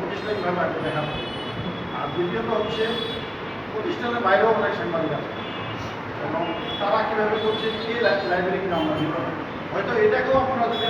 প্রতিষ্ঠানিকভাবে আগে দেখা আর দ্বিতীয়ত হচ্ছে, প্রতিষ্ঠানের বাইরেও অনেক সাংবাদিক আছে এবং তারা কীভাবে করছে এই লাইব্রেরি কিনা আমরা। হয়তো এটাকেও আপনারা যদি